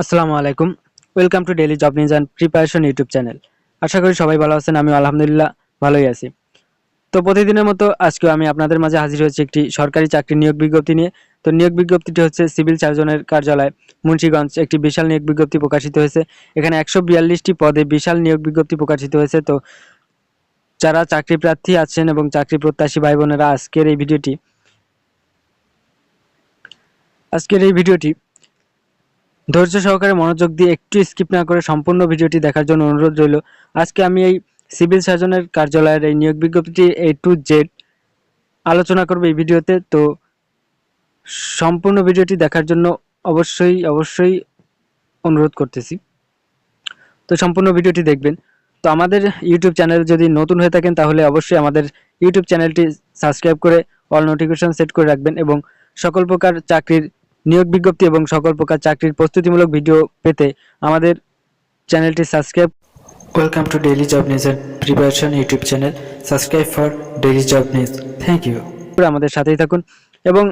আসসালামু আলাইকুম। Welcome to daily job news and preparation YouTube channel আশা করি সবাই ভালো আছেন আমি আলহামদুলিল্লাহ ভালোই আছি। তো প্রতিদিনের মতো আজকেও আমি আপনাদের মাঝে হাজির হয়েছি একটি সরকারি চাকরি নিয়োগ বিজ্ঞপ্তি নিয়ে। তো নিয়োগ বিজ্ঞপ্তিটি হচ্ছে সিভিল সার্জনের কার্যালয়, মুন্সিগঞ্জ একটি বিশাল নিয়োগ বিজ্ঞপ্তি প্রকাশিত হয়েছে। এখানে একশো বিয়াল্লিশটি পদে বিশাল নিয়োগ বিজ্ঞপ্তি প্রকাশিত হয়েছে। তো যারা চাকরি প্রার্থী আছেন এবং চাকরি প্রত্যাশী ভাই বোনেরা আজকের এই ভিডিওটি, আজকের এই ভিডিওটি ধৈর্য সহকারে মনোযোগ দিয়ে একটু স্কিপ না করে সম্পূর্ণ ভিডিওটি দেখার জন্য অনুরোধ রইল। আজকে আমি এই সিভিল সার্জনের কার্যালয়ের এই নিয়োগ বিজ্ঞপ্তিটি এ টু জেড আলোচনা করব এই ভিডিওতে। তো সম্পূর্ণ ভিডিওটি দেখার জন্য অবশ্যই অবশ্যই অনুরোধ করতেছি। তো সম্পূর্ণ ভিডিওটি দেখবেন। তো আমাদের ইউটিউব চ্যানেল যদি নতুন হয়ে থাকেন, তাহলে অবশ্যই আমাদের ইউটিউব চ্যানেলটি সাবস্ক্রাইব করে অল নোটিফিকেশন সেট করে রাখবেন এবং সকল প্রকার চাকরির নিয়োগ বিজ্ঞপ্তি এবং সকল প্রকার চাকরির প্রস্তুতিমূলক ভিডিও পেতে আমাদের চ্যানেলটি subscribe welcome to daily job news and preparation YouTube channel subscribe for daily job news thank you আমাদের সাথেই থাকুন এবং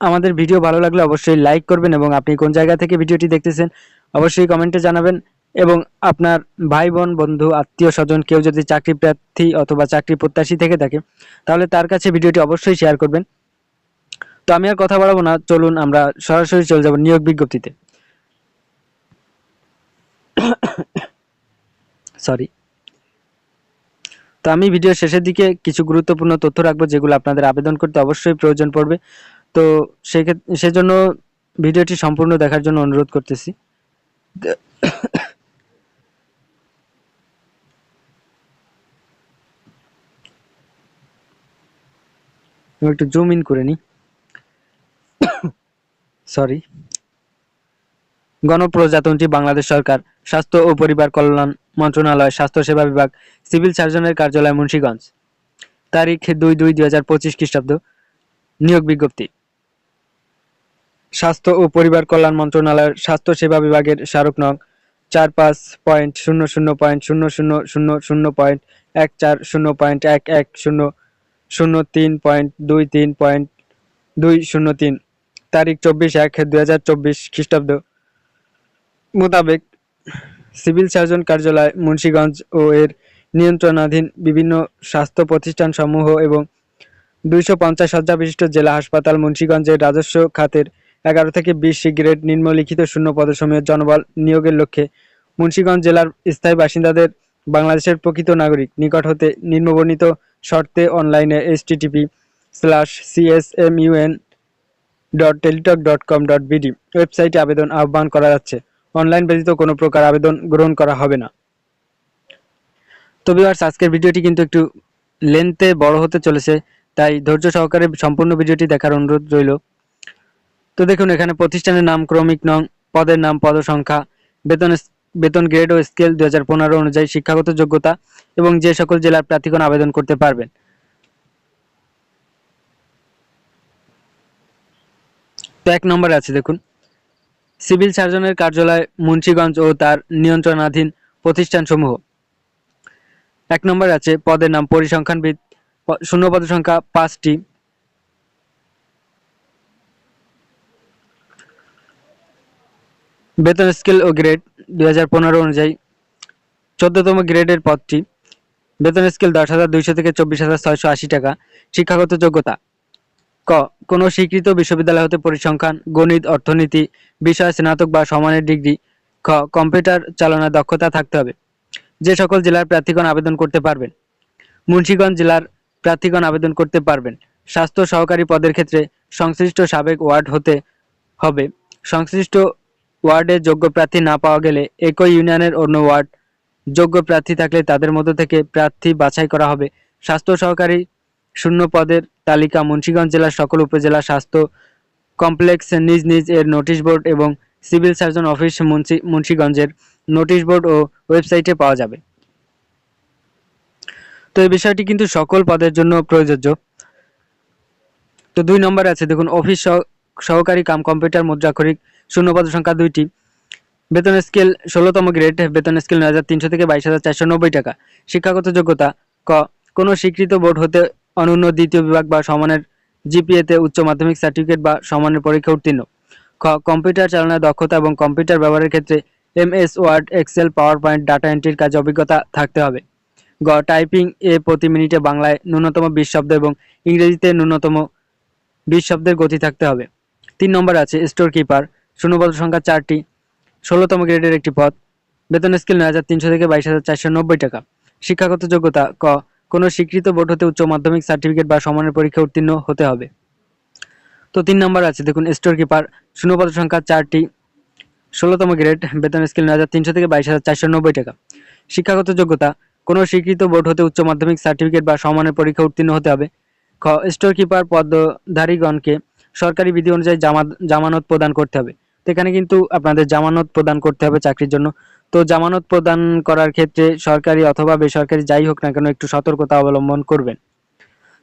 আমাদের ভিডিও ভালো লাগলে অবশ্যই লাইক করবেন এবং আপনি কোন জায়গা থেকে ভিডিওটি দেখতেছেন অবশ্যই কমেন্টে জানাবেন এবং আপনার ভাই বোন বন্ধু আত্মীয় স্বজন কেউ যদি চাকরি প্রার্থী অথবা চাকরি প্রত্যাশী থেকে থাকে তাহলে তার কাছে ভিডিওটি অবশ্যই শেয়ার করবেন। তো আমি আর কথা বাড়াবো না, চলুন আমরা সরাসরি চলে যাব নিয়োগ বিজ্ঞপ্তিতে। সরি তো আমি ভিডিও শেষের দিকে কিছু গুরুত্বপূর্ণ তথ্য রাখব যেগুলো আপনাদের আবেদন করতে অবশ্যই প্রয়োজন পড়বে। তো সেক্ষেত্রে সেজন্য ভিডিওটি সম্পূর্ণ দেখার জন্য অনুরোধ করতেছি। একটু জুম ইন করে নিই। সরি গণপ্রজাতন্ত্রী বাংলাদেশ সরকার, স্বাস্থ্য ও পরিবার কল্যাণ মন্ত্রণালয়, স্বাস্থ্য সেবা বিভাগ, সিভিল সার্জনের কার্যালয়, মুন্সিগঞ্জ। তারিখ দুই দুই দুই হাজার পঁচিশ খ্রিস্টাব্দ। নিয়োগ বিজ্ঞপ্তি। স্বাস্থ্য ও পরিবার কল্যাণ মন্ত্রণালয়ের স্বাস্থ্য সেবা বিভাগের স্মারক নং চার পাঁচ পয়েন্ট শূন্য শূন্য পয়েন্ট শূন্য শূন্য শূন্য শূন্য পয়েন্ট এক চার শূন্য পয়েন্ট এক এক শূন্য শূন্য তিন পয়েন্ট দুই তিন পয়েন্ট দুই শূন্য তিন। তারিখ চব্বিশ এক দুই হাজার চব্বিশ খ্রিস্টাব্দ মোতাবেক সিভিল সার্জন কার্যালয়, মুন্সিগঞ্জ ও এর নিয়ন্ত্রণাধীন বিভিন্ন স্বাস্থ্য প্রতিষ্ঠান সমূহ এবং দুইশো পঞ্চাশ শয্যা বিশিষ্ট জেলা হাসপাতাল মুন্সিগঞ্জের রাজস্ব খাতের এগারো থেকে বিশ গ্রেড নিম্নলিখিত শূন্য পদসমূহের জনবল নিয়োগের লক্ষ্যে মুন্সিগঞ্জ জেলার স্থায়ী বাসিন্দাদের বাংলাদেশের প্রকৃত নাগরিক নিকট হতে নিম্নবর্ণিত শর্তে অনলাইনে TTP slash CSMUN dot Teletalk dot com dot ওয়েবসাইটে আবেদন আহ্বান করা যাচ্ছে। অনলাইন ব্যতীত কোনো প্রকার আবেদন গ্রহণ করা হবে না। তো ভিউয়ার্স আজকের ভিডিওটি কিন্তু একটু লেন্থে বড় হতে চলেছে, তাই ধৈর্য সহকারে সম্পূর্ণ ভিডিওটি দেখার অনুরোধ রইল। তো দেখুন, এখানে প্রতিষ্ঠানের নাম ক্রমিক নং, পদের নাম পদ সংখ্যা বেতন বেতন গ্রেড ও স্কেল দু হাজার পনেরো অনুযায়ী শিক্ষাগত যোগ্যতা এবং যে সকল জেলার প্রার্থীগণ আবেদন করতে পারবেন। এক নম্বরে আছে, দেখুন। সিভিল সার্জনের কার্যালয়, মুন্সিগঞ্জ ও তার নিয়ন্ত্রণাধীন প্রতিষ্ঠানসমূহ। এক নম্বরে আছে, পদের নাম পরিসংখ্যানবিদ, প- শূন্য পদ সংখ্যা পাঁচটি। বেতন স্কেল ও গ্রেড দুই হাজার পনেরো অনুযায়ী চোদ্দতম গ্রেডের পদটি। বেতন স্কেল দশ হাজার দুইশো থেকে চব্বিশ হাজার ছয়শো আশি টাকা। শিক্ষাগত যোগ্যতা ক, কোনো স্বীকৃত বিশ্ববিদ্যালয় হতে পরিসংখ্যান, গণিত, অর্থনীতি, বিষয়, স্নাতক বা সমানের ডিগ্রি, খ, কম্পিউটার চালনার দক্ষতা থাকতে হবে। যে সকল জেলার প্রার্থীগণ আবেদন করতে পারবেন। মুন্সীগঞ্জ জেলার প্রার্থীগণ আবেদন করতে পারবেন। স্বাস্থ্য সহকারী পদের ক্ষেত্রে সংশ্লিষ্ট সাবেক ওয়ার্ড হতে হবে। সংশ্লিষ্ট ওয়ার্ডে যোগ্য প্রার্থী না পাওয়া গেলে একই ইউনিয়নের অন্য ওয়ার্ড যোগ্য প্রার্থী থাকলে তাদের মধ্য থেকে প্রার্থী বাছাই করা হবে। স্বাস্থ্য সহকারী শূন্য পদের তালিকা মুন্সিগঞ্জ জেলার সকল উপজেলা স্বাস্থ্য কমপ্লেক্স নিজ নিজ এর নোটিশ বোর্ড এবং সিভিল সার্জন অফিস মুন্সি, মুন্সিগঞ্জের নোটিশ বোর্ড ও ওয়েবসাইটে পাওয়া যাবে। তো এই বিষয়টি কিন্তু সকল পদের জন্য প্রযোজ্য। তো দুই নম্বরে আছে, দেখুন, অফিস সহ- সহকারী কাম কম্পিউটার মুদ্রাক্ষরিক শূন্য পদ সংখ্যা দুইটি। বেতন স্কেল ষোলোতম গ্রেড, বেতন স্কেল নয় হাজার তিনশো থেকে বাইশ হাজার চারশো নব্বই টাকা। শিক্ষাগত যোগ্যতা ক, কোনো স্বীকৃত বোর্ড হতে অনন্য দ্বিতীয় বিভাগ বা সমানের জিপিএতে উচ্চ মাধ্যমিক সার্টিফিকেট বা সমানের পরীক্ষা উত্তীর্ণ। খ কম্পিউটার চালনায় দক্ষতা এবং কম্পিউটার ব্যবহারের ক্ষেত্রে MS Word Excel PowerPoint data এন্ট্রির কাজে অভিজ্ঞতা থাকতে হবে। গ টাইপিং এ প্রতি মিনিটে বাংলায় ন্যূনতম বিশ শব্দ এবং ইংরেজিতে ন্যূনতম বিশ শব্দের গতি থাকতে হবে। তিন নম্বর আছে স্টোর কিপার শূন্যপদ সংখ্যা চারটি, ষোলোতম গ্রেডের একটি পদ, বেতন স্কেল নয় হাজার তিনশো থেকে বাইশ হাজার চারশো নব্বই টাকা। শিক্ষাগত যোগ্যতা, ক কোনো স্বীকৃত বোর্ড হতে উচ্চ মাধ্যমিক সার্টিফিকেট বা সমানের পরীক্ষা উত্তীর্ণ হতে হবে। তো তিন নম্বর আছে, দেখুন স্টোর কিপার শূন্যপদ সংখ্যা চারটি, ষোলোতম গ্রেড বেতন স্কেল নয় হাজার তিনশো থেকে বাইশ হাজার চারশো নব্বই টাকা। শিক্ষাগত যোগ্যতা, কোনো স্বীকৃত বোর্ড হতে উচ্চ মাধ্যমিক সার্টিফিকেট বা সমানের পরীক্ষা উত্তীর্ণ হতে হবে। খ স্টোর কিপার পদধারীগণকে সরকারি বিধি অনুযায়ী জামানত প্রদান করতে হবে। তো এখানে কিন্তু আপনাদের জামানত প্রদান করতে হবে চাকরির জন্য। তো জামানত প্রদান করার ক্ষেত্রে সরকারি অথবা বেসরকারি যাই হোক না কেন একটু সতর্কতা অবলম্বন করবেন।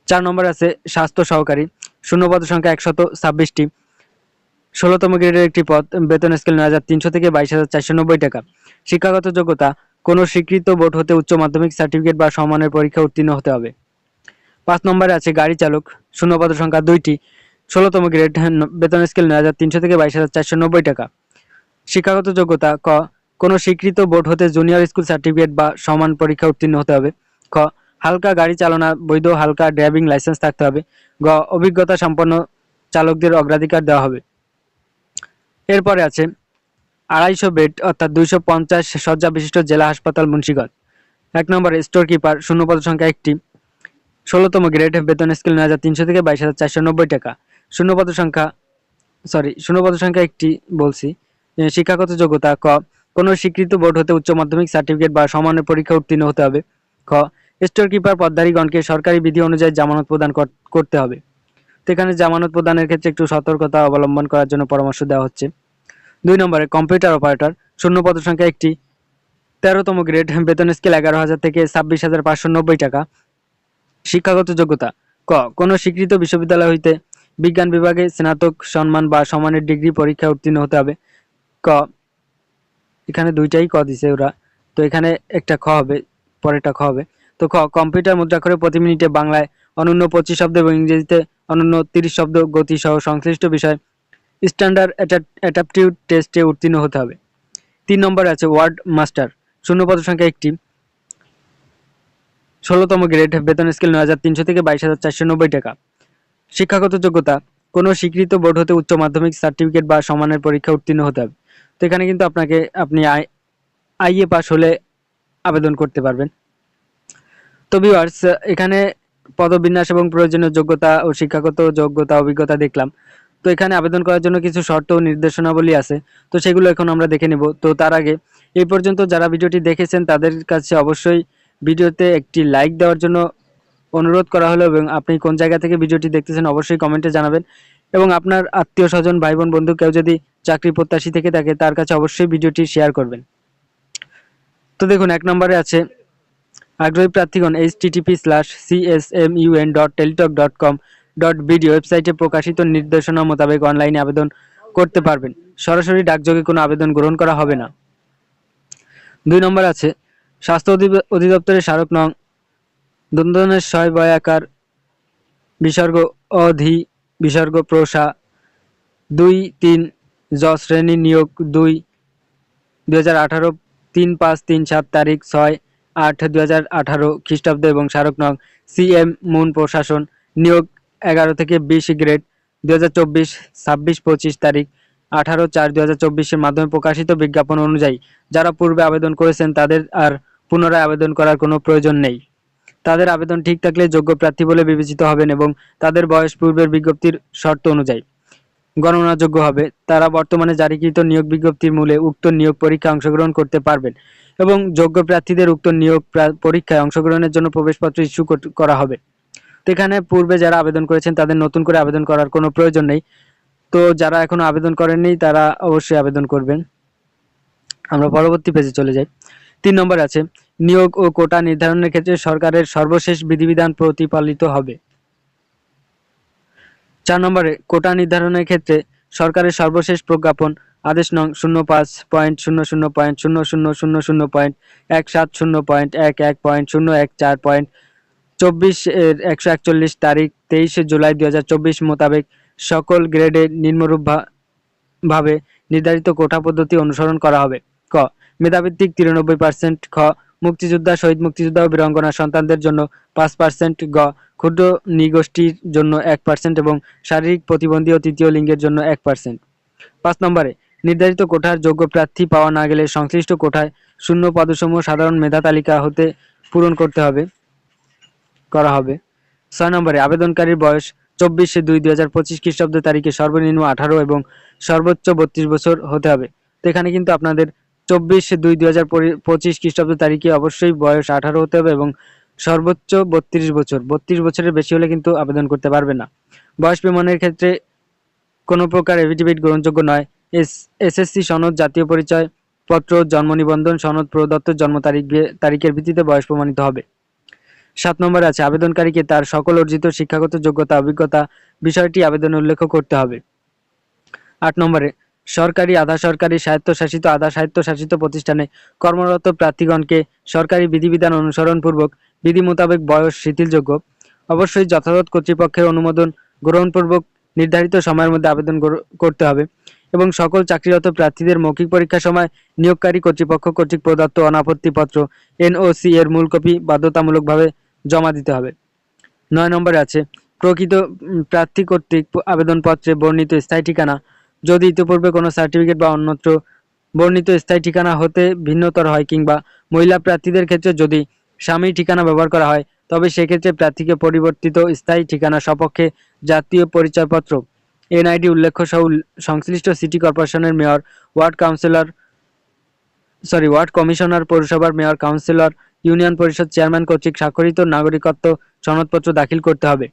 চার নম্বর আছে স্বাস্থ্য সহকারী। শূন্যপদ সংখ্যা একশত ছাব্বিশটি। ষোলোতম গ্রেডের একটি পদ, বেতন স্কেল নয় হাজার তিনশো থেকে বাইশ হাজার চারশো নব্বই টাকা। শিক্ষাগত যোগ্যতা, কোনো স্বীকৃত বোর্ড হতে উচ্চ মাধ্যমিক সার্টিফিকেট বা সমানের পরীক্ষা উত্তীর্ণ হতে হবে। পাঁচ নম্বরে আছে গাড়ি চালক। শূন্যপদ সংখ্যা দুইটি। ষোলোতম গ্রেড, বেতন স্কেল নয় হাজার তিনশো থেকে বাইশ হাজার চারশো নব্বই টাকা। শিক্ষাগত যোগ্যতা, ক কোনো স্বীকৃত বোর্ড হতে জুনিয়র স্কুল সার্টিফিকেট বা সমান পরীক্ষা উত্তীর্ণ হতে হবে। খ হালকা গাড়ি চালনা, বৈধ হালকা ড্রাইভিং লাইসেন্স থাকতে হবে। গ, অভিজ্ঞতা সম্পন্ন চালকদের অগ্রাধিকার দেওয়া হবে। এরপরে আছে আড়াইশো বেড, অর্থাৎ দুইশো পঞ্চাশ শয্যা বিশিষ্ট জেলা হাসপাতাল, মুন্সিগঞ্জ। এক নম্বরে স্টোর কিপার শূন্যপদ সংখ্যা একটি। ষোলোতম গ্রেড বেতন স্কেল নয় হাজার তিনশো থেকে বাইশ হাজার চারশো নব্বই টাকা। শূন্যপদ সংখ্যা সরি শূন্যপদ সংখ্যা একটি বলছি। শিক্ষাগত যোগ্যতা, ক কোনো স্বীকৃত বোর্ড হতে উচ্চ মাধ্যমিক সার্টিফিকেট বা সমানের পরীক্ষা উত্তীর্ণ হতে হবে। খ স্টোর কিপার সরকারি বিধি অনুযায়ী জামানত প্রদান করতে হবে। তো এখানে জামানত প্রদানের ক্ষেত্রে একটু সতর্কতা অবলম্বন করার জন্য পরামর্শ দেওয়া হচ্ছে। দুই নম্বরে, কম্পিউটার অপারেটর, শূন্য পদ সংখ্যা একটি। তেরোতম গ্রেড, বেতন স্কেল এগারো হাজার থেকে ছাব্বিশ হাজার পাঁচশো নব্বই টাকা। শিক্ষাগত যোগ্যতা, ক, কোনো স্বীকৃত বিশ্ববিদ্যালয় হইতে বিজ্ঞান বিভাগে স্নাতক, সম্মান বা সমানের ডিগ্রি পরীক্ষা উত্তীর্ণ হতে হবে। ক এখানে দুইটাই ক দিছে ওরা। তো এখানে একটা খ হবে, পরেরটা খ হবে। তো খ, কম্পিউটার মুদ্রাক্ষরে প্রতি মিনিটে বাংলায় অনন্য পঁচিশ শব্দ এবং ইংরেজিতে অনন্য তিরিশ শব্দ গতি সহ সংশ্লিষ্ট বিষয় স্ট্যান্ডার্ড অ্যাডাপটিভ টেস্টে উত্তীর্ণ হতে হবে। তিন নম্বর আছে ওয়ার্ড মাস্টার শূন্যপদ সংখ্যা একটি। ষোলোতম গ্রেড বেতন স্কেল নয় হাজার তিনশো থেকে বাইশ হাজার চারশো নব্বই টাকা। শিক্ষাগত যোগ্যতা, কোনো স্বীকৃত বোর্ড হতে উচ্চ মাধ্যমিক সার্টিফিকেট বা সমানের পরীক্ষা উত্তীর্ণ হতে হবে। তো এখানে কিন্তু আপনাকে আপনি আই, আইএ পাস হলে আবেদন করতে পারবেন। তো ভিউয়ার্স এখানে পদবিন্যাস এবং প্রয়োজনীয় যোগ্যতা ও শিক্ষাগত যোগ্যতা, অভিজ্ঞতা দেখলাম। তো এখানে আবেদন করার জন্য কিছু শর্ত ও নির্দেশনাবলী আছে। তো সেগুলো এখন আমরা দেখে নেব। তো তার আগে, এই পর্যন্ত যারা ভিডিওটি দেখেছেন, তাদের কাছে অবশ্যই ভিডিওতে একটি লাইক দেওয়ার জন্য অনুরোধ করা হলো এবং আপনি কোন জায়গা থেকে ভিডিওটি দেখতেছেন অবশ্যই কমেন্টে জানাবেন। এবং আপনার আত্মীয় স্বজন ভাই বোন বন্ধু কেউ যদি চাকরি প্রত্যাশী থেকে থাকে, তার কাছে অবশ্যই ভিডিওটি শেয়ার করবেন। তো দেখুন, এক নম্বরে আছে, আগ্রহী প্রার্থীগণ H TTP slash CSMUN dot Teletalk dot com dot BD ওয়েবসাইটে প্রকাশিত নির্দেশনা মোতাবেক অনলাইনে আবেদন করতে পারবেন। সরাসরি ডাকযোগে কোনো আবেদন গ্রহণ করা হবে না। দুই নম্বর আছে, স্বাস্থ্য অধি- অধিদপ্তরের স্মারক নং দন্দনের ছয় বয়াকার বিসর্গ অধি বিসর্গ প্রসা দুই তিন জ শ্রেণি নিয়োগ দুই দুই হাজার আঠারো তিন পাঁচ তিন সাত তারিখ ছয় আট দুই হাজার আঠারো খ্রিস্টাব্দ এবং স্মারক নং সিএম মুন প্রশাসন নিয়োগ এগারো থেকে বিশ গ্রেড দু হাজার চব্বিশ ছাব্বিশ পঁচিশ তারিখ আঠারো চার দু হাজার চব্বিশের মাধ্যমে প্রকাশিত বিজ্ঞাপন অনুযায়ী যারা পূর্বে আবেদন করেছেন তাদের আর পুনরায় আবেদন করার কোনো প্রয়োজন নেই। তাদের আবেদন ঠিক থাকলে যোগ্য প্রার্থী বলে বিবেচিত হবেন এবং তাদের বয়স পূর্বের বিজ্ঞপ্তির শর্ত অনুযায়ী গণনাযোগ্য হবে। তারা বর্তমানে জারিকৃত নিয়োগ বিজ্ঞপ্তির মূলে উক্ত নিয়োগ পরীক্ষায় অংশগ্রহণ করতে পারবেন এবং যোগ্য প্রার্থীদের উক্ত নিয়োগ পরীক্ষায় অংশগ্রহণের জন্য প্রবেশপত্র ইস্যু করা হবে। এখানে পূর্বে যারা আবেদন করেছেন তাদের নতুন করে আবেদন করার কোনো প্রয়োজন নেই। তো যারা এখনও আবেদন করেননি তারা অবশ্যই আবেদন করবেন। আমরা পরবর্তী পেজে চলে যাই। তিন নম্বর আছে নিয়োগ ও কোটা নির্ধারণের ক্ষেত্রে সরকারের সর্বশেষ বিধিবিধান প্রতিপালিত হবে চার নম্বরে কোটা নির্ধারণের ক্ষেত্রে সরকারের সর্বশেষ প্রজ্ঞাপন আদেশ নং শূন্য পাঁচ পয়েন্ট শূন্য শূন্য পয়েন্ট শূন্য শূন্য শূন্য শূন্য পয়েন্ট এক সাত শূন্য পয়েন্ট এক এক পয়েন্ট শূন্য এক চার পয়েন্ট চব্বিশ এর একশো একচল্লিশ তারিখ তেইশে জুলাই দুই হাজার চব্বিশ মোতাবেক সকল গ্রেডে নিম্নরূপভাবে ভাবে নির্ধারিত কোটা পদ্ধতি অনুসরণ করা হবে ক মেধাভিত্তিক তিরানব্বই পার্সেন্ট খ মুক্তিযোদ্ধা, শহীদ মুক্তিযোদ্ধা ও বীরাঙ্গনা সন্তানদের জন্য পাঁচ পার্সেন্ট গ, ক্ষুদ্র নিগোষ্ঠীর জন্য এক পার্সেন্ট এবং শারীরিক প্রতিবন্ধী ও তৃতীয় লিঙ্গের জন্য এক পার্সেন্ট পাঁচ নম্বরে, নির্ধারিত কোঠার যোগ্য প্রার্থী পাওয়া না গেলে সংশ্লিষ্ট কোঠায় শূন্য পদসমূহ সাধারণ মেধা তালিকা হতে পূরণ করতে হবে, করা হবে। ছয় নম্বরে, আবেদনকারীর বয়স চব্বিশে দুই দুই হাজার পঁচিশ খ্রিস্টাব্দ তারিখে সর্বনিম্ন আঠারো এবং সর্বোচ্চ বত্রিশ বছর হতে হবে। তো এখানে কিন্তু আপনাদের চব্বিশ দুই দুই হাজার পঁচিশ খ্রিস্টাব্দ তারিখে অবশ্যই বয়স আঠারো হতে হবে এবং সর্বোচ্চ বত্রিশ বছর। বত্রিশ বছরের বেশি হলে কিন্তু আবেদন করতে পারবে না। বয়স প্রমাণের ক্ষেত্রে কোনো প্রকার এফিডেভিট গ্রহণযোগ্য নয়। এস, এসএসসি সনদ, জাতীয় পরিচয় পত্র, জন্ম নিবন্ধন, সনদ, প্রদত্ত জন্ম তারিখ, তারিখের ভিত্তিতে বয়স প্রমাণিত হবে। সাত নম্বরে আছে, আবেদনকারীকে তার সকল অর্জিত শিক্ষাগত যোগ্যতা, অভিজ্ঞতা বিষয়টি আবেদনে উল্লেখ করতে হবে। আট নম্বরে সরকারি, আধা সরকারি, স্বায়ত্তশাসিত, আধা স্বায়ত্তশাসিত প্রতিষ্ঠানে কর্মরত প্রার্থীগণকে সরকারি বিধিবিধান অনুসরণপূর্বক বিধি মোতাবেক বয়স শিথিলযোগ্য। অবশ্যই যথাযথ কর্তৃপক্ষের অনুমোদন গ্রহণপূর্বক নির্ধারিত সময়ের মধ্যে আবেদন করতে হবে এবং সকল চাকরিরত প্রার্থীদের মৌখিক পরীক্ষার সময় নিয়োগকারী কর্তৃপক্ষ কর্তৃক প্রদত্ত অনাপত্তিপত্র, এনওসি এর মূল কপি বাধ্যতামূলকভাবে জমা দিতে হবে। নয় নম্বরে আছে, প্রকৃত প্রার্থী কর্তৃক আবেদনপত্রে বর্ণিত স্থায়ী ঠিকানা যদি ইতিপূর্বে কোনো সার্টিফিকেট বা অন্যত্র বর্ণিত স্থায়ী ঠিকানা হতে ভিন্নতর হয় কিংবা মহিলা প্রার্থীদের ক্ষেত্রে যদি স্বামী ঠিকানা ব্যবহার করা হয়, তবে সেক্ষেত্রে প্রার্থীকে পরিবর্তিত স্থায়ী ঠিকানা সপক্ষে জাতীয় পরিচয়পত্র। এনআইডি উল্লেখ্য সহ সংশ্লিষ্ট সিটি কর্পোরেশনের mayor, ward councillor, sorry, ward commissioner, পৌরসভার mayor, councillor, union parishad chairman কর্তৃক স্বাক্ষরিত নাগরিকত্ব সনদপত্র দাখিল করতে হবে।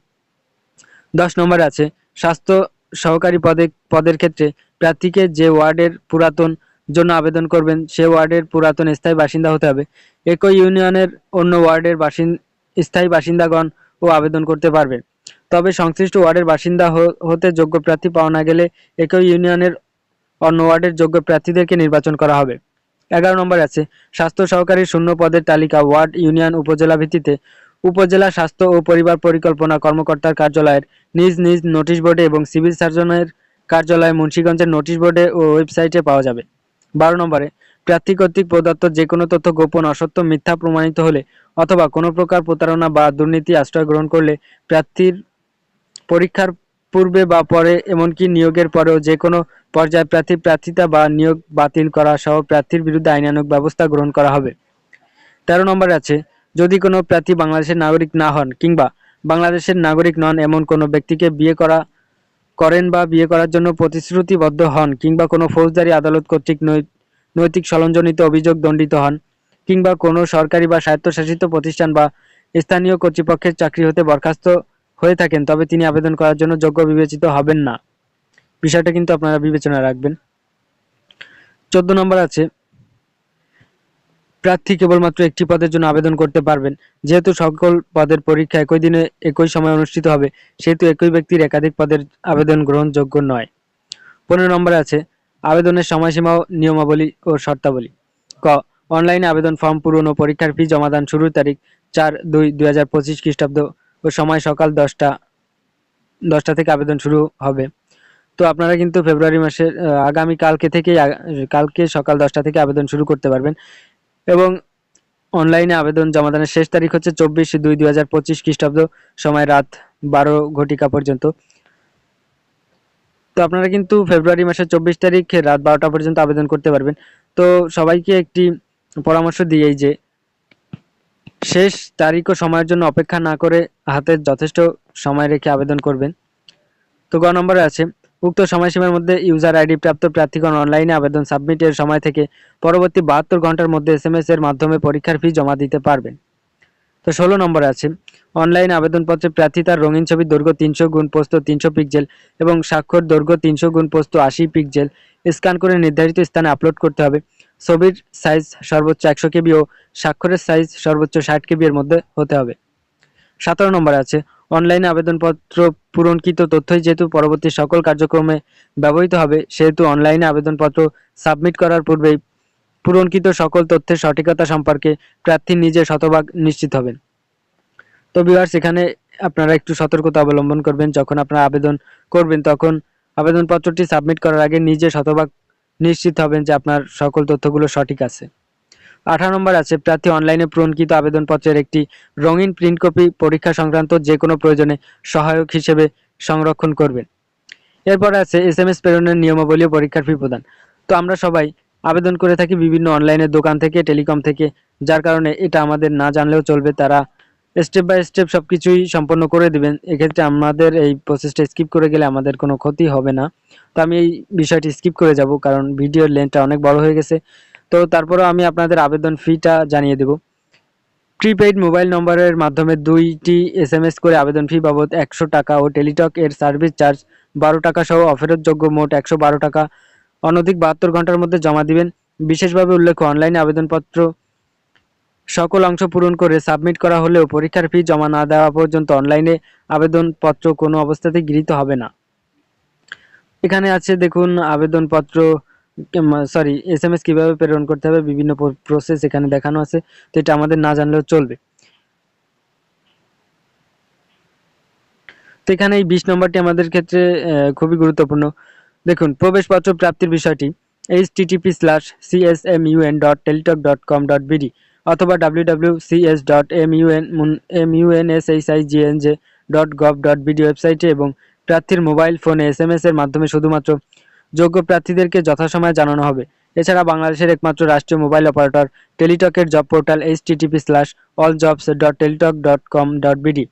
দশ নম্বর আছে, স্বাস্থ্য সহকারী পদে, পদের ক্ষেত্রে প্রার্থীকে যে ওয়ার্ডের পুরাতন জন্য আবেদন করবেন, সে ওয়ার্ডের পুরাতন স্থায়ী বাসিন্দা হতে হবে। একই ইউনিয়নের অন্য ওয়ার্ডের বাসিন, স্থায়ী বাসিন্দাগণ ও আবেদন করতে পারবে। তবে সংশ্লিষ্ট ওয়ার্ডের বাসিন্দা হতে যোগ্য প্রার্থী পাওয়া না গেলে একই ইউনিয়নের অন্য ওয়ার্ডের যোগ্য প্রার্থীদেরকে নির্বাচন করা হবে। এগারো নম্বর আছে, স্বাস্থ্য সহকারী শূন্য পদের তালিকা ওয়ার্ড ইউনিয়ন উপজেলা ভিত্তিতে উপজেলা স্বাস্থ্য ও পরিবার পরিকল্পনা কর্মকর্তার কার্যালয়ের নিজ নিজ নোটিশ বোর্ডে এবং সিভিল সার্জনের কার্যালয়ে মুন্সিগঞ্জের নোটিশ বোর্ডে ও ওয়েবসাইটে পাওয়া যাবে। বারো নম্বরে, প্রার্থী কর্তৃক প্রদত্ত যে কোনো তথ্য গোপন, অসত্য, মিথ্যা প্রমাণিত হলে অথবা কোনো প্রকার প্রতারণা বা দুর্নীতি আশ্রয় গ্রহণ করলে প্রার্থীর পরীক্ষার পূর্বে বা পরে এমনকি নিয়োগের পরেও যে কোনো পর্যায়ে প্রার্থী প্রার্থিতা বা নিয়োগ বাতিল করা সহ প্রার্থীর বিরুদ্ধে আইনানুগ ব্যবস্থা গ্রহণ করা হবে। তেরো নম্বরে আছে, যদি কোনো প্রার্থী বাংলাদেশের নাগরিক না হন কিংবা বাংলাদেশের নাগরিক নন এমন কোনো ব্যক্তিকে বিয়ে করা করেন বা বিয়ে করার জন্য প্রতিশ্রুতিবদ্ধ হন কিংবা কোনো ফৌজদারি আদালত কর্তৃক নৈতিক সলঞ্জনিত অভিযোগ দণ্ডিত হন কিংবা কোনো সরকারি বা স্বায়ত্তশাসিত প্রতিষ্ঠান বা স্থানীয় কর্তৃপক্ষের চাকরি হতে বরখাস্ত হয়ে থাকেন, তবে তিনি আবেদন করার জন্য যোগ্য বিবেচিত হবেন না। বিষয়টা কিন্তু আপনারা বিবেচনা রাখবেন। চোদ্দ নম্বর আছে প্রার্থী কেবলমাত্র একটি পদের জন্য আবেদন করতে পারবেন। যেহেতু সকল পদের পরীক্ষা একই দিনে একই সময় অনুষ্ঠিত হবে, সেহেতু একই ব্যক্তির একাধিক পদের আবেদন গ্রহণযোগ্য নয়। পনেরো নম্বরে আছে, আবেদনের সময়সীমা ও নিয়মাবলী ও শর্তাবলী। ক, অনলাইনে আবেদন ফর্ম পূরণ ও পরীক্ষার ফি জমাদান শুরুর তারিখ চার দুই দুই হাজার পঁচিশ খ্রিস্টাব্দ ও সময় সকাল দশটা দশটা থেকে আবেদন শুরু হবে। তো আপনারা কিন্তু ফেব্রুয়ারি মাসের আগামী কালকে থেকে কালকে সকাল দশটা থেকে আবেদন শুরু করতে পারবেন। এবং অনলাইনে আবেদন জমাদানের শেষ তারিখ হচ্ছে চব্বিশ দুই দুই হাজার পঁচিশ খ্রিস্টাব্দ, সময় রাত বারো ঘটিকা পর্যন্ত। তো আপনারা কিন্তু ফেব্রুয়ারি মাসের চব্বিশ তারিখ রাত বারোটা পর্যন্ত আবেদন করতে পারবেন। তো সবাইকে একটি পরামর্শ দিয়েই যে, শেষ তারিখ ও সময়ের জন্য অপেক্ষা না করে হাতে যথেষ্ট সময় রেখে আবেদন করবেন। তো গ নম্বরে আছে উক্ত সময়সীমার মধ্যে ইউজার আইডি প্রাপ্ত প্রার্থীগণ অনলাইনে আবেদন সাবমিটের সময় থেকে পরবর্তী বাহাত্তর ঘণ্টার মধ্যে এসএমএস এর মাধ্যমে পরীক্ষার ফি জমা দিতে পারবেন। তো ষোলো নম্বরে আছে। অনলাইন আবেদনপত্রে প্রার্থী তার রঙিন ছবির দৈর্ঘ্য তিনশো গুণ পোস্ত তিনশো পিক্সেল এবং স্বাক্ষর দৈর্ঘ্য তিনশো গুণ পোস্ত আশি পিক্সেল স্ক্যান করে নির্ধারিত স্থানে আপলোড করতে হবে। ছবির সাইজ সর্বোচ্চ একশো কেবি ও স্বাক্ষরের সাইজ সর্বোচ্চ ষাট কেবি এর মধ্যে হতে হবে। সতেরো নম্বরে আছে। অনলাইনে আবেদনপত্র পূরণকৃত তথ্যই যেহেতু পরবর্তী সকল কার্যক্রমে ব্যবহৃত হবে, সেহেতু অনলাইনে আবেদনপত্র সাবমিট করার পূর্বেই পূরণকৃত সকল তথ্যের সঠিকতা সম্পর্কে প্রার্থী নিজে শতভাগ নিশ্চিত হবেন। তো বিহার সেখানে আপনারা একটু সতর্কতা অবলম্বন করবেন। যখন আপনারা আবেদন করবেন, তখন আবেদনপত্রটি সাবমিট করার আগে নিজে শতভাগ নিশ্চিত হবেন যে আপনার সকল তথ্যগুলো সঠিক আছে। আঠারো নম্বর আছে। প্রার্থী অনলাইনে পূরণকৃত আবেদনপত্রের একটি রঙিন প্রিন্ট কপি পরীক্ষা সংক্রান্ত যে কোনো প্রয়োজনে সহায়ক হিসেবে সংরক্ষণ করবেন। এরপর আছে এস এম এস প্রেরণের নিয়মাবলী পরীক্ষার ফি প্রদান। তো আমরা সবাই আবেদন করে থাকি বিভিন্ন অনলাইনের দোকান থেকে টেলিকম থেকে। যার কারণে এটা আমাদের না জানলেও চলবে। তারা স্টেপ বাই স্টেপ সব কিছুই সম্পন্ন করে দিবেন। এক্ষেত্রে আমাদের এই প্রসেসটা স্কিপ করে গেলে আমাদের কোনো ক্ষতি হবে না। তো আমি এই বিষয়টি স্কিপ করে যাব কারণ ভিডিওর লেন্থটা অনেক বড় হয়ে গেছে। তো তারপরেও আমি আপনাদের আবেদন ফিটা জানিয়ে দেব। প্রিপেইড মোবাইল নম্বরের মাধ্যমে দুইটি এস এম এস করে আবেদন ফি বাবদ একশো টাকা ও টেলিটক এর সার্ভিস চার্জ বারো টাকা সহ অফেরতযোগ্য মোট একশো বারো টাকা। অনধিক বাহাত্তর ঘণ্টার মধ্যে জমা দিবেন। বিশেষভাবে উল্লেখ্য অনলাইনে আবেদনপত্র সকল অংশ পূরণ করে সাবমিট করা হলেও পরীক্ষার ফি জমা না দেওয়া পর্যন্ত অনলাইনে আবেদনপত্র কোনো অবস্থাতেই গৃহীত হবে না। এখানে আছে দেখুন, আবেদনপত্র সরি এস এম এস কীভাবে প্রেরণ করতে হবে, বিভিন্ন প্রসেস এখানে দেখানো আছে, তো এটা আমাদের না জানলেও চলবে। তো এখানে এই বিশ নম্বরটি আমাদের ক্ষেত্রে খুবই গুরুত্বপূর্ণ। দেখুন, প্রবেশপত্র প্রাপ্তির বিষয়টি H TTP slash CSMUN dot Teletalk dot com dot BD অথবা W W CS dot M UN M UNSHIGNJ dot gov dot BD ওয়েবসাইটে এবং প্রার্থীর মোবাইল ফোনে এস এম এস এর মাধ্যমে শুধুমাত্র যোগ্য প্রার্থীদেরকে যথাসময়ে জানানো হবে। এছাড়া বাংলাদেশের একমাত্র রাষ্ট্রীয় mobile operator টেলিটকের job portal H TTP slash all jobs dot Teletalk dot com dot BD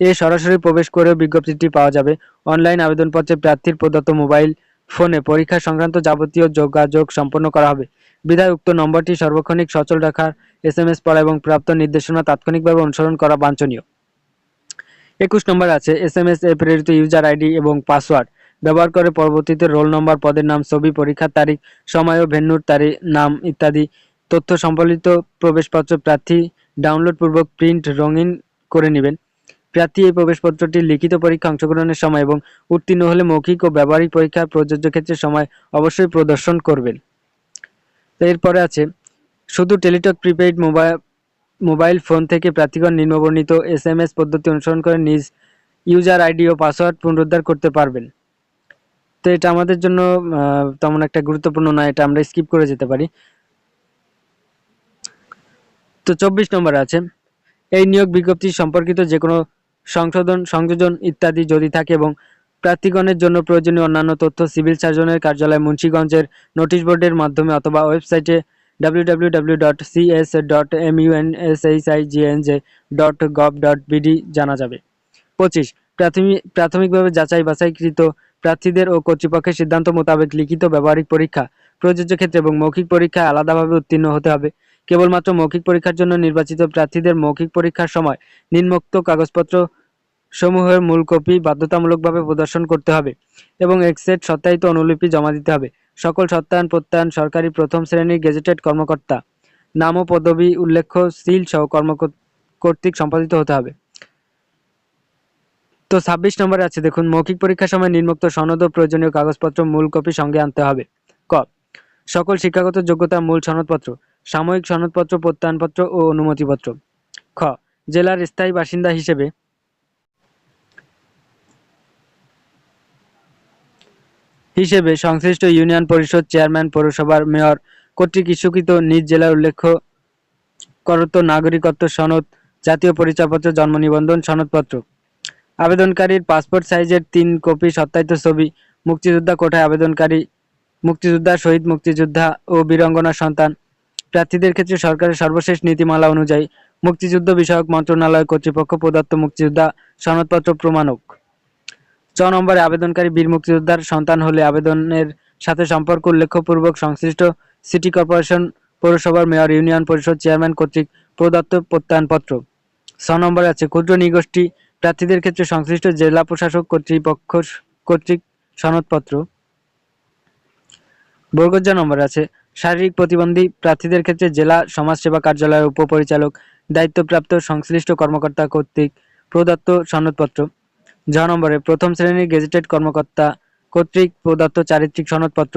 এ সরাসরি প্রবেশ করেও বিজ্ঞপ্তিটি পাওয়া যাবে। অনলাইন আবেদনপত্রে প্রার্থীর প্রদত্ত মোবাইল ফোনে পরীক্ষা সংক্রান্ত যাবতীয় যোগাযোগ সম্পন্ন করা হবে। বিধায় উক্ত নম্বরটি সর্বক্ষণিক সচল রাখার, এস এম এস পড়া এবং প্রাপ্ত নির্দেশনা তাৎক্ষণিকভাবে অনুসরণ করা বাঞ্ছনীয়। একুশ নম্বর আছে এস এম এস এ প্রেরিত ইউজার আইডি এবং পাসওয়ার্ড। ব্যবহার করে পরবর্তীতে রোল নম্বর পদের নাম, ছবি, পরীক্ষার তারিখ, সময় ও ভেন্যুর তারিখ, নাম ইত্যাদি তথ্য সম্বলিত প্রবেশপত্র প্রার্থী ডাউনলোড পূর্বক প্রিন্ট রঙিন করে নেবেন। প্রার্থী এই প্রবেশপত্রটি লিখিত পরীক্ষা অংশগ্রহণের সময় এবং উত্তীর্ণ হলে মৌখিক ও ব্যবহারিক পরীক্ষা প্রযোজ্য ক্ষেত্রে সময় অবশ্যই প্রদর্শন করবেন। এরপরে আছে, শুধু Teletalk prepaid mobile mobile phone থেকে প্রার্থীগণ নিম্নবর্ণিত এস এম এস পদ্ধতি অনুসরণ করে নিজ ইউজার আইডি ও পাসওয়ার্ড পুনরুদ্ধার করতে পারবেন। তো এটা আমাদের জন্য তেমন একটা গুরুত্বপূর্ণ না, এটা আমরা স্কিপ করে যেতে পারি। তো চব্বিশ নম্বর আছে, এই নিয়োগ বিজ্ঞপ্তি সম্পর্কিত যে কোনো সংশোধন, সংযোজন ইত্যাদি যদি থাকে এবং প্রার্থীগণের জন্য প্রয়োজনীয় অন্যান্য তথ্য সিভিল সার্জনের কার্যালয় মুন্সিগঞ্জের নোটিশ বোর্ডের মাধ্যমে অথবা ওয়েবসাইটে www.cs.munshigjnj.gov.bd জানা যাবে। পঁচিশ প্রাথমিক প্রাথমিকভাবে যাচাই বাছাইকৃত প্রার্থীদের ও কর্তৃপক্ষের সিদ্ধান্ত মোতাবেক লিখিত ব্যবহারিক পরীক্ষা, প্রযোজ্য ক্ষেত্রে এবং মৌখিক পরীক্ষায় আলাদাভাবে উত্তীর্ণ হতে হবে। কেবলমাত্র মৌখিক পরীক্ষার জন্য নির্বাচিত প্রার্থীদের মৌখিক পরীক্ষার সময় নিম্নোক্ত কাগজপত্র সমূহের মূল কপি বাধ্যতামূলকভাবে প্রদর্শন করতে হবে এবং এক্সেট সত্যায়িত অনুলিপি জমা দিতে হবে। সকল সত্যায়ন, প্রত্যয়ন সরকারি প্রথম শ্রেণির গেজেটেড কর্মকর্তা, নাম ও পদবি উল্লেখ্য, সিল সহ কর্ম কর্তৃক সম্পাদিত হতে হবে। তো ছাব্বিশ নম্বরে আছে, দেখুন, মৌখিক পরীক্ষার সময় নিম্নোক্ত সনদ ও প্রয়োজনীয় কাগজপত্র মূল কপি সঙ্গে আনতে হবে। ক, সকল শিক্ষাগত যোগ্যতা মূল সনদপত্র, সাময়িক সনদপত্র, প্রত্যয়নপত্র ও অনুমতিপত্র। খ, জেলার স্থায়ী বাসিন্দা হিসেবে হিসেবে সংশ্লিষ্ট ইউনিয়ন পরিষদ চেয়ারম্যান, পৌরসভার মেয়র কর্তৃক ইস্যুকৃত নিজ জেলার উল্লেখ্য করত নাগরিকত্ব সনদ, জাতীয় পরিচয়পত্র, জন্ম নিবন্ধন সনদপত্র। আবেদনকারীর পাসপোর্ট সাইজের তিন কপি সত্যায়িত ছবি, মুক্তিযোদ্ধা কোঠায় আবেদনকারী, মুক্তিযোদ্ধা, শহীদ মুক্তিযোদ্ধা ও বীরঙ্গনা সন্তান। প্রার্থীদের ক্ষেত্রে সরকারের সর্বশেষ নীতিমালা অনুযায়ী মুক্তিযুদ্ধ বিষয়ক মন্ত্রণালয় কর্তৃপক্ষ প্রদত্ত মুক্তিযোদ্ধা সনদপত্র প্রমাণক। ছ নম্বরে আবেদনকারী বীর মুক্তিযোদ্ধার সন্তান হলে আবেদনের সাথে সম্পর্ক উল্লেখপূর্বক সংশ্লিষ্ট সিটি কর্পোরেশন, পৌরসভার মেয়র, ইউনিয়ন পরিষদ চেয়ারম্যান কর্তৃক প্রদত্ত প্রত্যয়নপত্র। ছ নম্বরে আছে ক্ষুদ্র নিগোষ্ঠী প্রার্থীদের ক্ষেত্রে সংশ্লিষ্ট জেলা প্রশাসক কর্তৃপক্ষ কর্তৃক সনদপত্র। বর্গজ্জা নম্বর আছে, শারীরিক প্রতিবন্ধী প্রার্থীদের ক্ষেত্রে জেলা সমাজসেবা কার্যালয়ের উপপরিচালক, দায়িত্বপ্রাপ্ত সংশ্লিষ্ট কর্মকর্তা কর্তৃক প্রদত্ত সনদপত্র। জ নম্বরে, প্রথম শ্রেণির গেজেটেড কর্মকর্তা কর্তৃক প্রদত্ত চারিত্রিক সনদপত্র।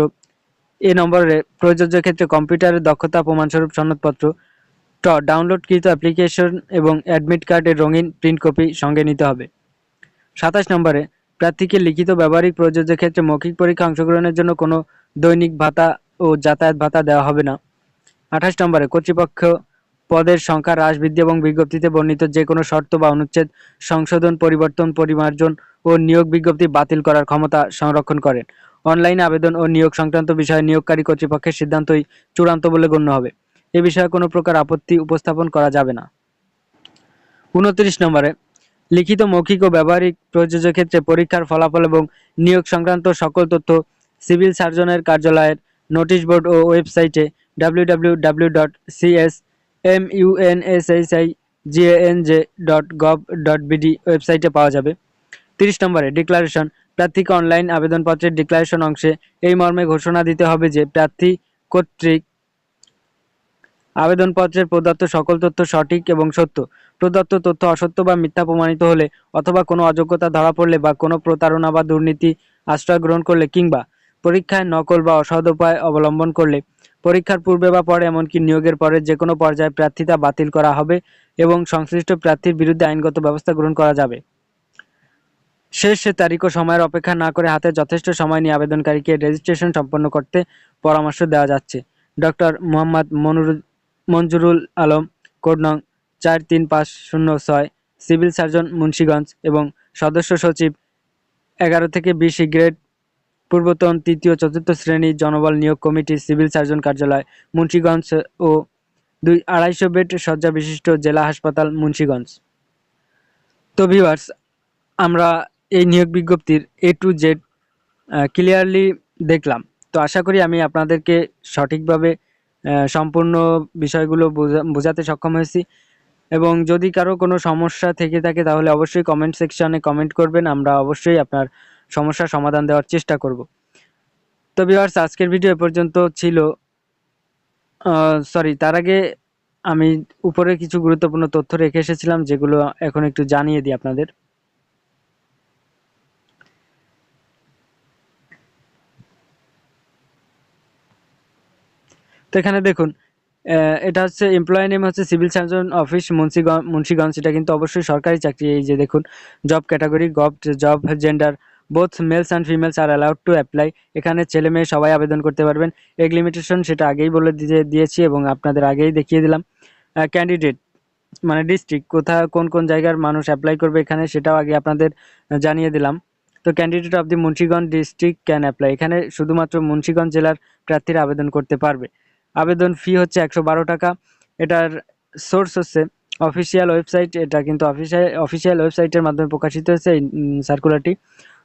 এ নম্বরে প্রযোজ্য ক্ষেত্রে কম্পিউটারের দক্ষতা প্রমাণস্বরূপ সনদপত্র। ট ডাউনলোডকৃত অ্যাপ্লিকেশন এবং অ্যাডমিট কার্ডের রঙিন প্রিন্ট কপি সঙ্গে নিতে হবে। সাতাশ নম্বরে, প্রার্থীকে লিখিত ব্যবহারিক প্রযোজ্য ক্ষেত্রে মৌখিক পরীক্ষা অংশগ্রহণের জন্য কোনো দৈনিক ভাতা ও যাতায়াত ভাতা দেওয়া হবে না। আঠাশ নম্বরে, কর্তৃপক্ষ পদের সংখ্যা হ্রাস, বৃদ্ধি এবং বিজ্ঞপ্তিতে বর্ণিত যে কোনো শর্ত বা অনুচ্ছেদ সংশোধন, পরিবর্তন, পরিমার্জন ও নিয়োগ বিজ্ঞপ্তি বাতিল করার ক্ষমতা সংরক্ষণ করেন। অনলাইনে আবেদন ও নিয়োগ সংক্রান্ত বিষয়ে নিয়োগকারী কর্তৃপক্ষের সিদ্ধান্তই চূড়ান্ত বলে গণ্য হবে। এ বিষয়ে কোনো প্রকার আপত্তি উপস্থাপন করা যাবে না। উনত্রিশ নম্বরে, লিখিত মৌখিক ও ব্যবহারিক প্রযোজ্য ক্ষেত্রে পরীক্ষার ফলাফল এবং নিয়োগ সংক্রান্ত সকল তথ্য সিভিল সার্জনের কার্যালয়ের নোটিশ বোর্ড ও ওয়েবসাইটে WWW dot CS M UNSSI GANJ dot gov dot BD ওয়েবসাইটে পাওয়া যাবে। তিরিশ নম্বরে, ডিক্লারেশন, প্রার্থীকে অনলাইন আবেদনপত্রের ডিক্লারেশন অংশে এই মর্মে ঘোষণা দিতে হবে যে প্রার্থী কর্তৃক আবেদনপত্রের প্রদত্ত সকল তথ্য সঠিক এবং সত্য। প্রদত্ত তথ্য অসত্য বা মিথ্যা প্রমাণিত হলে অথবা কোনো অযোগ্যতা ধরা পড়লে বা কোনো প্রতারণা বা দুর্নীতি আশ্রয় গ্রহণ করলে কিংবা পরীক্ষায় নকল বা অসৎ উপায় অবলম্বন করলে পরীক্ষার পূর্বে বা পরে এমনকি নিয়োগের পরে যে কোনো পর্যায়ে প্রার্থিতা বাতিল করা হবে এবং সংশ্লিষ্ট প্রার্থীর বিরুদ্ধে আইনগত ব্যবস্থা গ্রহণ করা যাবে। শেষ তারিখ ও সময়ের অপেক্ষা না করে হাতে যথেষ্ট সময় নিয়ে আবেদনকারীকে রেজিস্ট্রেশন সম্পন্ন করতে পরামর্শ দেওয়া যাচ্ছে। ডক্টর মোহাম্মদ মনুর মঞ্জুরুল আলম, কোড নং চার তিন পাঁচ শূন্য ছয়, সিভিল সার্জন মুন্সীগঞ্জ এবং সদস্য সচিব এগারো থেকে বিশ গ্রেড, পূর্বতন তৃতীয় চতুর্থ শ্রেণি জনবল নিয়োগ কমিটি সিভিল সার্জন কার্যালয়, মুন্সীগঞ্জ ও দুই আড়াইশো বেড শয্যা বিশিষ্ট জেলা হাসপাতাল, মুন্সীগঞ্জ। তো ভিউয়ার্স, আমরা এই নিয়োগ বিজ্ঞপ্তির এ টু জেড ক্লিয়ারলি দেখলাম। তো আশা করি আমি আপনাদেরকে সঠিকভাবে সম্পূর্ণ বিষয়গুলো বোঝা- বোঝাতে সক্ষম হয়েছি। এবং যদি কারও কোনো সমস্যা থেকে থাকে, তাহলে অবশ্যই কমেন্ট সেকশনে কমেন্ট করবেন। আমরা অবশ্যই আপনার সমস্যার সমাধান দেওয়ার চেষ্টা করব। তো ভিউয়ার্স আজকের ভিডিও এ পর্যন্ত ছিল সরি তার আগে আমি উপরে কিছু গুরুত্বপূর্ণ তথ্য রেখে এসেছিলাম, যেগুলো এখন একটু জানিয়ে দিই আপনাদের। তো এখানে দেখুন এটা হচ্ছে এমপ্লয় নেম হচ্ছে civil surgeon office Munshiganj Munshiganj. এটা কিন্তু অবশ্যই সরকারি চাকরি। এই যে দেখুন job category gov job gender both males and females are allowed to apply এখানে ছেলে মেয়ে সবাই আবেদন করতে পারবেন। এগ লিমিটেশন সেটা আগেই বলে দিয়ে, দিয়েছি এবং আপনাদের আগেই দেখিয়ে দিলাম। ক্যান্ডিডেট মানে ডিস্ট্রিক্ট কোথা কোন কোন জায়গার মানুষ অ্যাপ্লাই করবে এখানে সেটাও আগে আপনাদের জানিয়ে দিলাম। তো candidate of the Munshiganj district can apply এখানে শুধুমাত্র মুন্সিগঞ্জ জেলার প্রার্থীরা আবেদন করতে পারবে। আবেদন ফি হচ্ছে একশো বারো টাকা। এটার সোর্স হচ্ছে অফিসিয়াল ওয়েবসাইট এটা কিন্তু অফিসিয়াল ওয়েবসাইটের মাধ্যমে প্রকাশিত হয়েছে এই সার্কুলারটি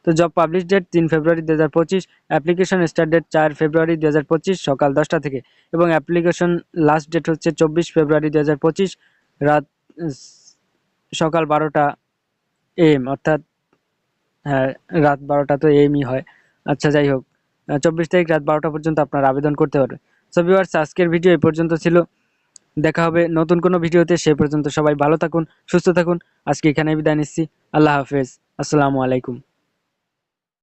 তো জব পাবলিশ ডেট তিন ফেব্রুয়ারি দু হাজার পঁচিশ অ্যাপ্লিকেশন স্টার্ট ডেট চার ফেব্রুয়ারি দু হাজার পঁচিশ, সকাল দশটা থেকে। এবং অ্যাপ্লিকেশন লাস্ট ডেট হচ্ছে চব্বিশ ফেব্রুয়ারি দু হাজার পঁচিশ, রাত সকাল বারোটা এম অর্থাৎ হ্যাঁ রাত বারোটা তো এমই হয়। আচ্ছা যাই হোক চব্বিশ তারিখ রাত বারোটা পর্যন্ত আপনারা আবেদন করতে পারবেন। সো ভিউয়ার্স আজকের ভিডিও এই পর্যন্ত ছিল। দেখা হবে নতুন কোনো ভিডিওতে। সে পর্যন্ত সবাই ভালো থাকুন, সুস্থ থাকুন। আজকে এখানে বিদায় নিচ্ছি। আল্লাহ হাফেজ। আসসালামু আলাইকুম।